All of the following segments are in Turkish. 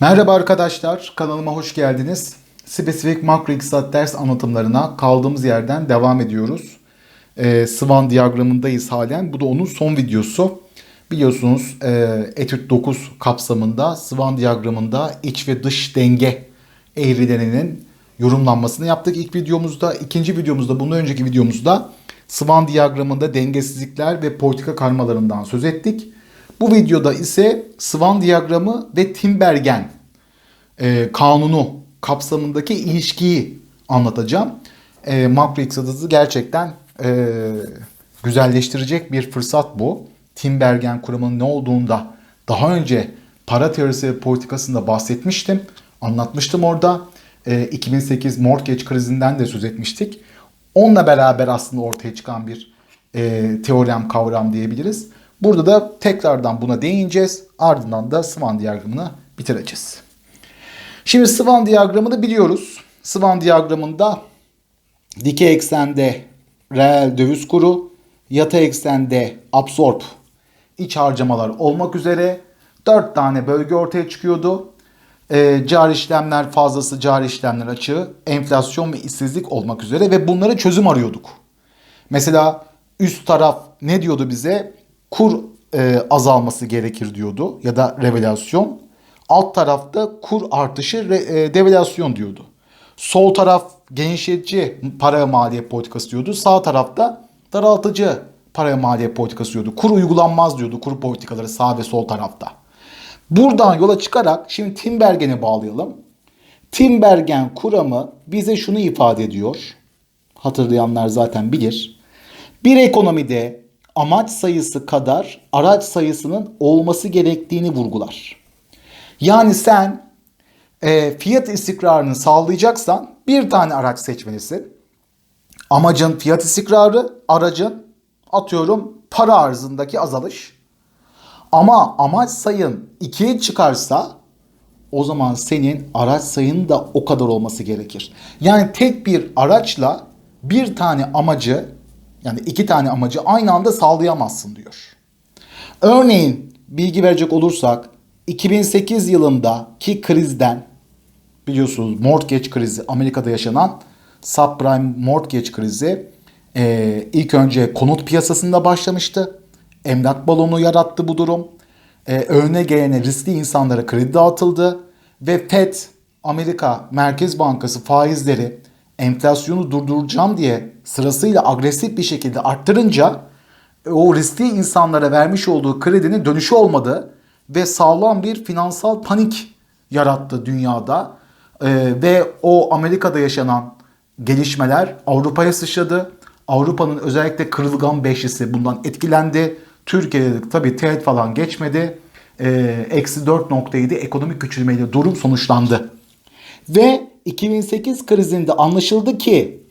Merhaba arkadaşlar, kanalıma hoş geldiniz. Spesifik makro iktisat ders anlatımlarına kaldığımız yerden devam ediyoruz. Ee, Swan diyagramındayız halen. Bu da onun son videosu. Biliyorsunuz e, etüt 9 kapsamında Swan diyagramında iç ve dış denge eğrilerinin yorumlanmasını yaptık ilk videomuzda. ikinci videomuzda, bundan önceki videomuzda Swan diyagramında dengesizlikler ve politika karmalarından söz ettik. Bu videoda ise Swan diyagramı ve Timbergen e, kanunu kapsamındaki ilişkiyi anlatacağım. E, makro iktisadı gerçekten e, güzelleştirecek bir fırsat bu. Timbergen kuramının ne olduğunda daha önce para teorisi ve politikasında bahsetmiştim. Anlatmıştım orada. E, 2008 mortgage krizinden de söz etmiştik. Onunla beraber aslında ortaya çıkan bir e, teorem kavram diyebiliriz. Burada da tekrardan buna değineceğiz. Ardından da Swan diyagramını bitireceğiz. Şimdi Swan diyagramını biliyoruz. Swan diyagramında dikey eksende reel döviz kuru, yatay eksende absorb iç harcamalar olmak üzere 4 tane bölge ortaya çıkıyordu. E, cari işlemler fazlası, cari işlemler açığı, enflasyon ve işsizlik olmak üzere ve bunlara çözüm arıyorduk. Mesela üst taraf ne diyordu bize? Kur e, azalması gerekir diyordu ya da revelasyon. Alt tarafta kur artışı re, e, devalüasyon diyordu. Sol taraf genişletici para ve maliyet politikası diyordu. Sağ tarafta daraltıcı para ve maliyet politikası diyordu. Kur uygulanmaz diyordu kur politikaları sağ ve sol tarafta. Buradan yola çıkarak şimdi Timbergen'e bağlayalım. Timbergen kuramı bize şunu ifade ediyor. Hatırlayanlar zaten bilir. Bir ekonomide amaç sayısı kadar araç sayısının olması gerektiğini vurgular. Yani sen e, fiyat istikrarını sağlayacaksan bir tane araç seçmelisin. Amacın fiyat istikrarı, aracın atıyorum para arzındaki azalış. Ama amaç sayın ikiye çıkarsa o zaman senin araç sayının da o kadar olması gerekir. Yani tek bir araçla bir tane amacı yani iki tane amacı aynı anda sağlayamazsın diyor. Örneğin bilgi verecek olursak 2008 yılındaki krizden biliyorsunuz mortgage krizi Amerika'da yaşanan subprime mortgage krizi e, ilk önce konut piyasasında başlamıştı. Emlak balonu yarattı bu durum. E, önüne gelene riskli insanlara kredi dağıtıldı ve FED Amerika Merkez Bankası faizleri enflasyonu durduracağım diye sırasıyla agresif bir şekilde arttırınca o riskli insanlara vermiş olduğu kredinin dönüşü olmadı ve sağlam bir finansal panik yarattı dünyada. Ee, ve o Amerika'da yaşanan gelişmeler Avrupa'ya sıçradı. Avrupa'nın özellikle kırılgan beşlisi bundan etkilendi. Türkiye'de tabii teğet falan geçmedi. Ee, eksi 4.7 ekonomik küçülmeyle durum sonuçlandı. Ve 2008 krizinde anlaşıldı ki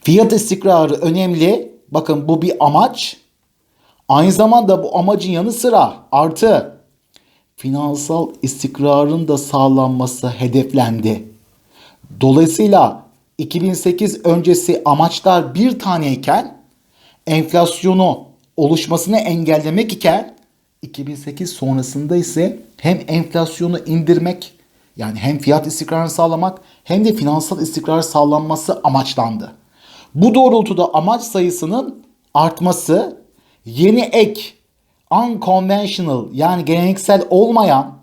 fiyat istikrarı önemli. Bakın bu bir amaç. Aynı zamanda bu amacın yanı sıra artı finansal istikrarın da sağlanması hedeflendi. Dolayısıyla 2008 öncesi amaçlar bir taneyken enflasyonu oluşmasını engellemek iken 2008 sonrasında ise hem enflasyonu indirmek yani hem fiyat istikrarını sağlamak hem de finansal istikrar sağlanması amaçlandı. Bu doğrultuda amaç sayısının artması yeni ek unconventional yani geleneksel olmayan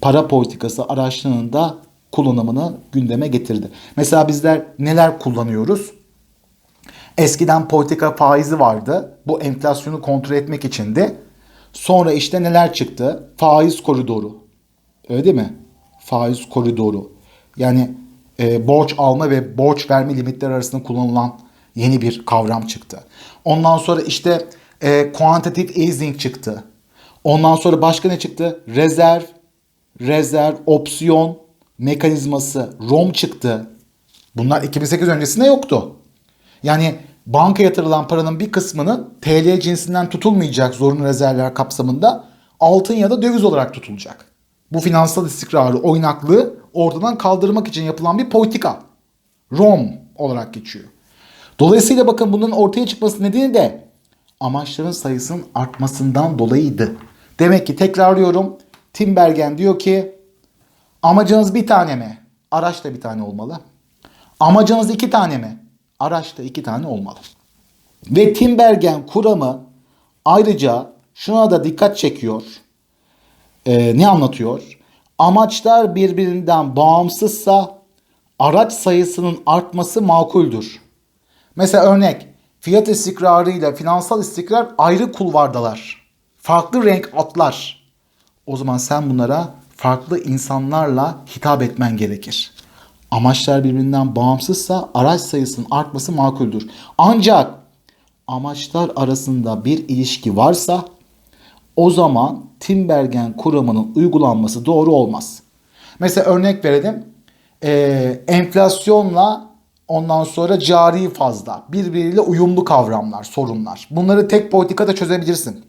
para politikası araçlarının da kullanımını gündeme getirdi. Mesela bizler neler kullanıyoruz? Eskiden politika faizi vardı. Bu enflasyonu kontrol etmek içindi. Sonra işte neler çıktı? Faiz koridoru. Öyle değil mi? Faiz koridoru. Yani e, borç alma ve borç verme limitleri arasında kullanılan yeni bir kavram çıktı. Ondan sonra işte e, quantitative easing çıktı. Ondan sonra başka ne çıktı? Rezerv, rezerv, opsiyon mekanizması, ROM çıktı. Bunlar 2008 öncesinde yoktu. Yani banka yatırılan paranın bir kısmının TL cinsinden tutulmayacak zorunlu rezervler kapsamında altın ya da döviz olarak tutulacak. Bu finansal istikrarı, oynaklığı ortadan kaldırmak için yapılan bir politika. ROM olarak geçiyor. Dolayısıyla bakın bunun ortaya çıkması nedeni de amaçların sayısının artmasından dolayıydı. Demek ki tekrarlıyorum Tim Bergen diyor ki amacınız bir tane mi? Araç da bir tane olmalı. Amacınız iki tane mi? Araç da iki tane olmalı. Ve Tim Bergen kuramı ayrıca şuna da dikkat çekiyor. Ee, ne anlatıyor? Amaçlar birbirinden bağımsızsa araç sayısının artması makuldür. Mesela örnek fiyat istikrarı ile finansal istikrar ayrı kulvardalar. Farklı renk atlar. O zaman sen bunlara farklı insanlarla hitap etmen gerekir. Amaçlar birbirinden bağımsızsa araç sayısının artması makuldür. Ancak amaçlar arasında bir ilişki varsa o zaman Timbergen kuramının uygulanması doğru olmaz. Mesela örnek verelim. Ee, enflasyonla ondan sonra cari fazla birbiriyle uyumlu kavramlar, sorunlar. Bunları tek politikada çözebilirsin.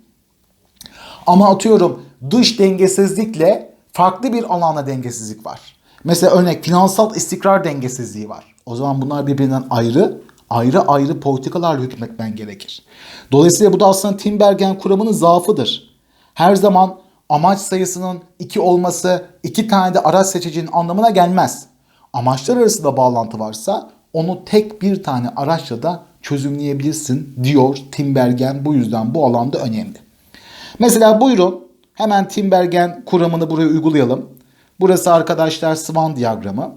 Ama atıyorum dış dengesizlikle farklı bir alanda dengesizlik var. Mesela örnek finansal istikrar dengesizliği var. O zaman bunlar birbirinden ayrı, ayrı ayrı politikalarla hükmetmen gerekir. Dolayısıyla bu da aslında Timbergen kuramının zaafıdır. Her zaman amaç sayısının iki olması iki tane de araç seçeceğinin anlamına gelmez. Amaçlar arasında bağlantı varsa onu tek bir tane araçla da çözümleyebilirsin diyor Timbergen. Bu yüzden bu alanda önemli. Mesela buyurun hemen Timbergen kuramını buraya uygulayalım. Burası arkadaşlar Swan diyagramı.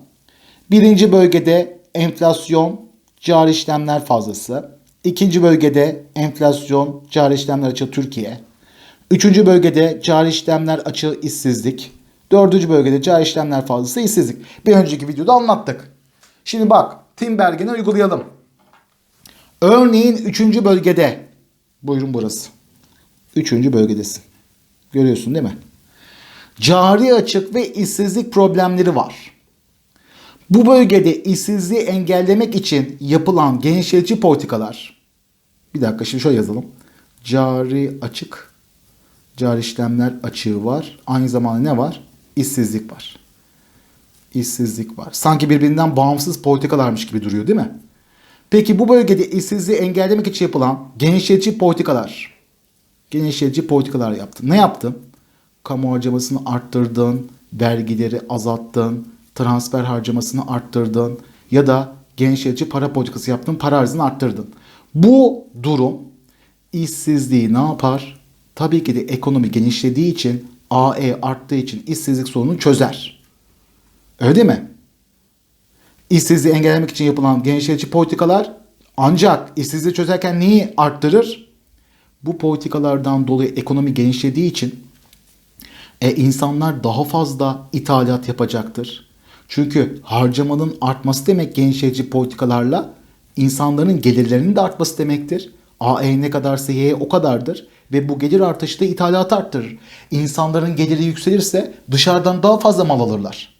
Birinci bölgede enflasyon, cari işlemler fazlası. İkinci bölgede enflasyon, cari işlemler açığı Türkiye. Üçüncü bölgede cari işlemler açığı işsizlik. Dördüncü bölgede cari işlemler fazlası işsizlik. Bir önceki videoda anlattık. Şimdi bak Timbergen'i uygulayalım. Örneğin üçüncü bölgede. Buyurun burası. Üçüncü bölgedesin. Görüyorsun değil mi? Cari açık ve işsizlik problemleri var. Bu bölgede işsizliği engellemek için yapılan genişletici politikalar. Bir dakika şimdi şöyle yazalım. Cari açık, cari işlemler açığı var. Aynı zamanda ne var? İşsizlik var. İşsizlik var. Sanki birbirinden bağımsız politikalarmış gibi duruyor değil mi? Peki bu bölgede işsizliği engellemek için yapılan genişletici politikalar. Genişletici politikalar yaptın. Ne yaptın? Kamu harcamasını arttırdın, vergileri azalttın, transfer harcamasını arttırdın ya da genişletici para politikası yaptın, para arzını arttırdın. Bu durum işsizliği ne yapar? Tabii ki de ekonomi genişlediği için, AE arttığı için işsizlik sorununu çözer. Öyle değil mi? İşsizliği engellemek için yapılan genişletici politikalar ancak işsizliği çözerken neyi arttırır? Bu politikalardan dolayı ekonomi genişlediği için e, insanlar daha fazla ithalat yapacaktır. Çünkü harcamanın artması demek genişletici politikalarla insanların gelirlerinin de artması demektir. AE ne kadarsa Y o kadardır ve bu gelir artışı da ithalatı arttırır. İnsanların geliri yükselirse dışarıdan daha fazla mal alırlar.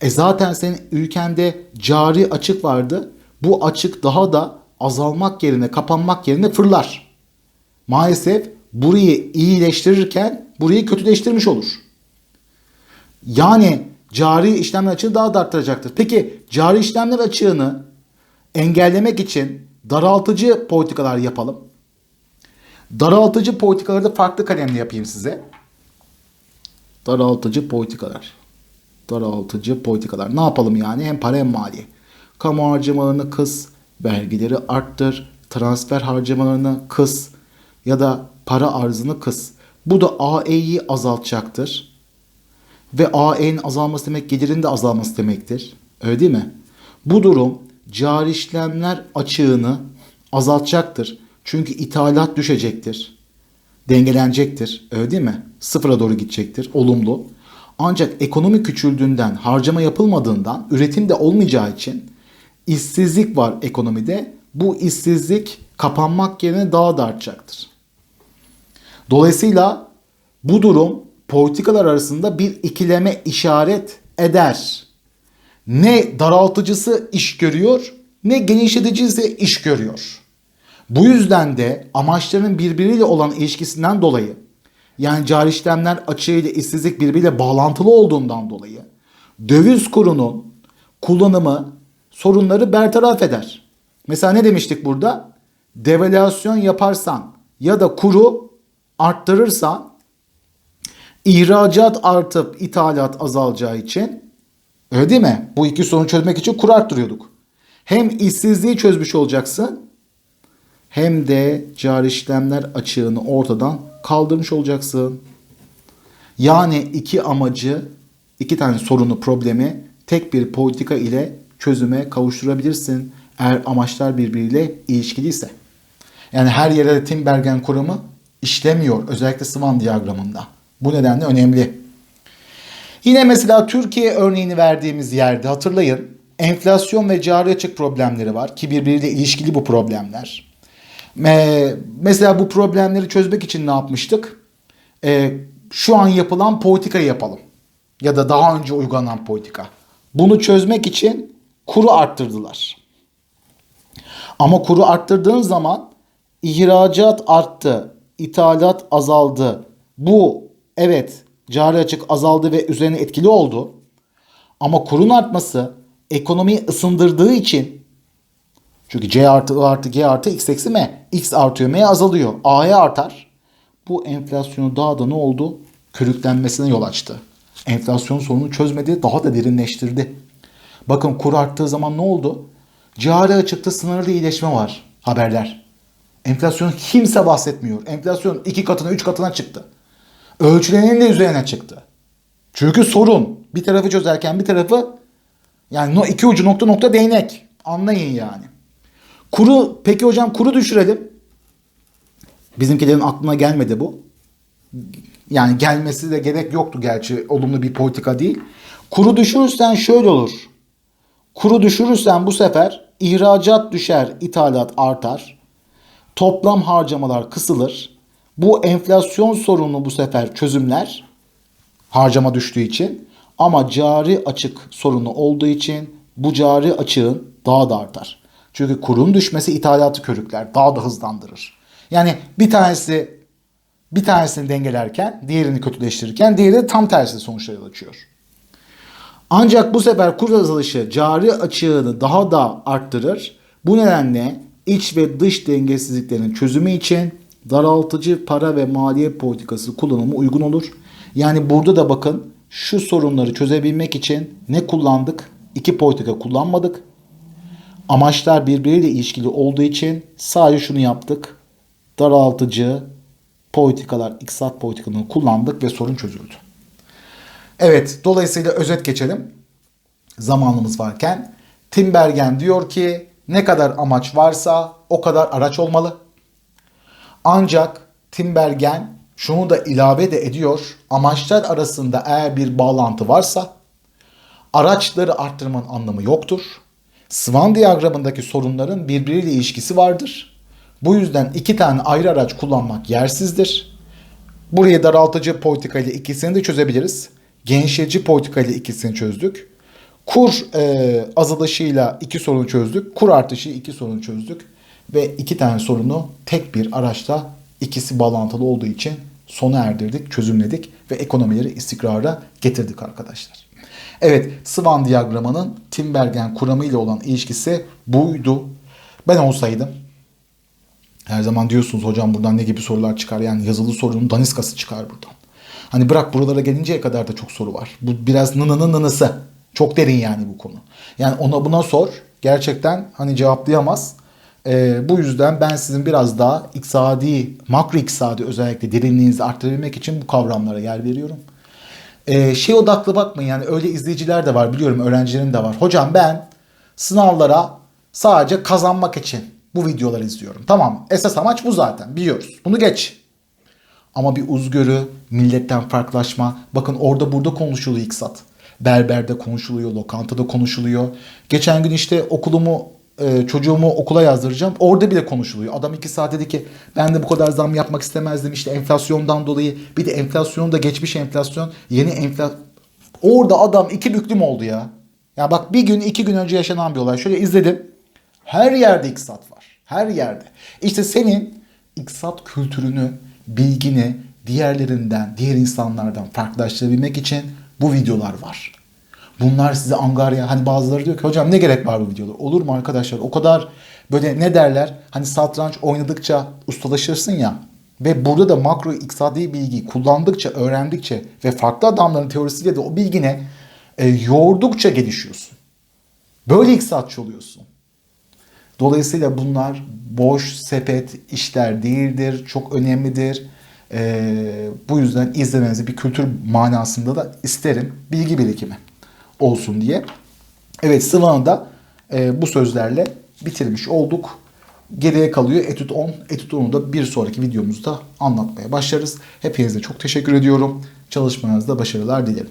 E zaten senin ülkende cari açık vardı. Bu açık daha da azalmak yerine, kapanmak yerine fırlar. Maalesef burayı iyileştirirken burayı kötüleştirmiş olur. Yani cari işlemler açığı daha da arttıracaktır. Peki cari işlemler açığını engellemek için daraltıcı politikalar yapalım. Daraltıcı politikaları da farklı kalemle yapayım size. Daraltıcı politikalar. Daraltıcı politikalar. Ne yapalım yani? Hem para hem mali. Kamu harcamalarını kıs, vergileri arttır, transfer harcamalarını kıs ya da para arzını kıs. Bu da AE'yi azaltacaktır. Ve AE'nin azalması demek gelirin de azalması demektir. Öyle değil mi? Bu durum cari işlemler açığını azaltacaktır. Çünkü ithalat düşecektir. Dengelenecektir. Öyle değil mi? Sıfıra doğru gidecektir. Olumlu. Ancak ekonomi küçüldüğünden, harcama yapılmadığından, üretim de olmayacağı için işsizlik var ekonomide. Bu işsizlik kapanmak yerine daha da artacaktır. Dolayısıyla bu durum politikalar arasında bir ikileme işaret eder. Ne daraltıcısı iş görüyor ne genişleticisi iş görüyor. Bu yüzden de amaçların birbiriyle olan ilişkisinden dolayı yani cari işlemler açığı ile işsizlik birbiriyle bağlantılı olduğundan dolayı döviz kurunun kullanımı sorunları bertaraf eder. Mesela ne demiştik burada? Devalüasyon yaparsan ya da kuru arttırırsan İhracat artıp ithalat azalacağı için öyle değil mi? Bu iki sorunu çözmek için kur arttırıyorduk. Hem işsizliği çözmüş olacaksın hem de cari işlemler açığını ortadan kaldırmış olacaksın. Yani iki amacı, iki tane sorunu, problemi tek bir politika ile çözüme kavuşturabilirsin. Eğer amaçlar birbiriyle ilişkiliyse. Yani her yere Timbergen kuramı işlemiyor. Özellikle Swan diyagramında. Bu nedenle önemli. Yine mesela Türkiye örneğini verdiğimiz yerde hatırlayın. Enflasyon ve cari açık problemleri var ki birbiriyle ilişkili bu problemler. Me- Mesela bu problemleri çözmek için ne yapmıştık? Ee, şu an yapılan politikayı yapalım. Ya da daha önce uygulanan politika. Bunu çözmek için kuru arttırdılar. Ama kuru arttırdığın zaman ihracat arttı, ithalat azaldı. Bu evet cari açık azaldı ve üzerine etkili oldu. Ama kurun artması ekonomiyi ısındırdığı için çünkü C artı I artı G artı X eksi M. X artıyor M azalıyor. A'ya artar. Bu enflasyonu daha da ne oldu? Körüklenmesine yol açtı. Enflasyon sorununu çözmedi. Daha da derinleştirdi. Bakın kur arttığı zaman ne oldu? Cari açıkta sınırlı iyileşme var. Haberler. Enflasyon kimse bahsetmiyor. Enflasyon iki katına üç katına çıktı. Ölçülenin de üzerine çıktı. Çünkü sorun. Bir tarafı çözerken bir tarafı yani iki ucu nokta nokta değnek. Anlayın yani. Kuru peki hocam kuru düşürelim. Bizimkilerin aklına gelmedi bu. Yani gelmesi de gerek yoktu gerçi. Olumlu bir politika değil. Kuru düşürürsen şöyle olur. Kuru düşürürsen bu sefer ihracat düşer, ithalat artar. Toplam harcamalar kısılır. Bu enflasyon sorunu bu sefer çözümler. Harcama düştüğü için. Ama cari açık sorunu olduğu için bu cari açığın daha da artar. Çünkü kurun düşmesi ithalatı körükler. Daha da hızlandırır. Yani bir tanesi bir tanesini dengelerken, diğerini kötüleştirirken diğeri de tam tersi sonuçlara yol açıyor. Ancak bu sefer kur azalışı cari açığını daha da arttırır. Bu nedenle iç ve dış dengesizliklerin çözümü için daraltıcı para ve maliye politikası kullanımı uygun olur. Yani burada da bakın şu sorunları çözebilmek için ne kullandık? İki politika kullanmadık. Amaçlar birbiriyle ilişkili olduğu için sadece şunu yaptık. Daraltıcı politikalar, iktisat politikalarını kullandık ve sorun çözüldü. Evet, dolayısıyla özet geçelim. Zamanımız varken. Timbergen diyor ki ne kadar amaç varsa o kadar araç olmalı. Ancak Timbergen şunu da ilave de ediyor. Amaçlar arasında eğer bir bağlantı varsa araçları arttırmanın anlamı yoktur. Swan diyagramındaki sorunların birbiriyle ilişkisi vardır. Bu yüzden iki tane ayrı araç kullanmak yersizdir. Buraya daraltıcı politika ile ikisini de çözebiliriz. Genişletici politika ile ikisini çözdük. Kur e, azalışıyla iki sorunu çözdük. Kur artışı iki sorunu çözdük. Ve iki tane sorunu tek bir araçla ikisi bağlantılı olduğu için sona erdirdik, çözümledik ve ekonomileri istikrara getirdik arkadaşlar. Evet, Swan diyagramının Timbergen kuramı ile olan ilişkisi buydu. Ben olsaydım her zaman diyorsunuz hocam buradan ne gibi sorular çıkar? Yani yazılı sorunun daniskası çıkar buradan. Hani bırak buralara gelinceye kadar da çok soru var. Bu biraz nınının nınısı. Çok derin yani bu konu. Yani ona buna sor. Gerçekten hani cevaplayamaz. Ee, bu yüzden ben sizin biraz daha iktisadi, makro iktisadi özellikle derinliğinizi arttırabilmek için bu kavramlara yer veriyorum. Ee, şey odaklı bakmayın yani öyle izleyiciler de var biliyorum öğrencilerim de var. Hocam ben sınavlara sadece kazanmak için bu videoları izliyorum. Tamam esas amaç bu zaten biliyoruz. Bunu geç. Ama bir uzgörü, milletten farklılaşma. Bakın orada burada konuşuluyor iktisat. Berberde konuşuluyor, lokantada konuşuluyor. Geçen gün işte okulumu, e, çocuğumu okula yazdıracağım. Orada bile konuşuluyor. Adam iki saat dedi ki ben de bu kadar zam yapmak istemezdim. İşte enflasyondan dolayı. Bir de enflasyon da geçmiş enflasyon. Yeni enflasyon. Orada adam iki büklüm oldu ya. Ya bak bir gün iki gün önce yaşanan bir olay. Şöyle izledim. Her yerde iktisat var. Her yerde. İşte senin iktisat kültürünü, bilgini diğerlerinden, diğer insanlardan farklılaştırabilmek için bu videolar var. Bunlar size angarya hani bazıları diyor ki hocam ne gerek var bu videolar? Olur mu arkadaşlar? O kadar böyle ne derler? Hani satranç oynadıkça ustalaşırsın ya. Ve burada da makro iktisadi bilgiyi kullandıkça, öğrendikçe ve farklı adamların teorisiyle de o bilgine e, yoğurdukça gelişiyorsun. Böyle iktisatçı oluyorsun. Dolayısıyla bunlar boş sepet işler değildir. Çok önemlidir. Ee, bu yüzden izlemenizi bir kültür manasında da isterim. Bilgi birikimi olsun diye. Evet Sıvan'ı da e, bu sözlerle bitirmiş olduk. Geriye kalıyor Etüt 10. Etüt 10'u da bir sonraki videomuzda anlatmaya başlarız. Hepinize çok teşekkür ediyorum. Çalışmanızda başarılar dilerim.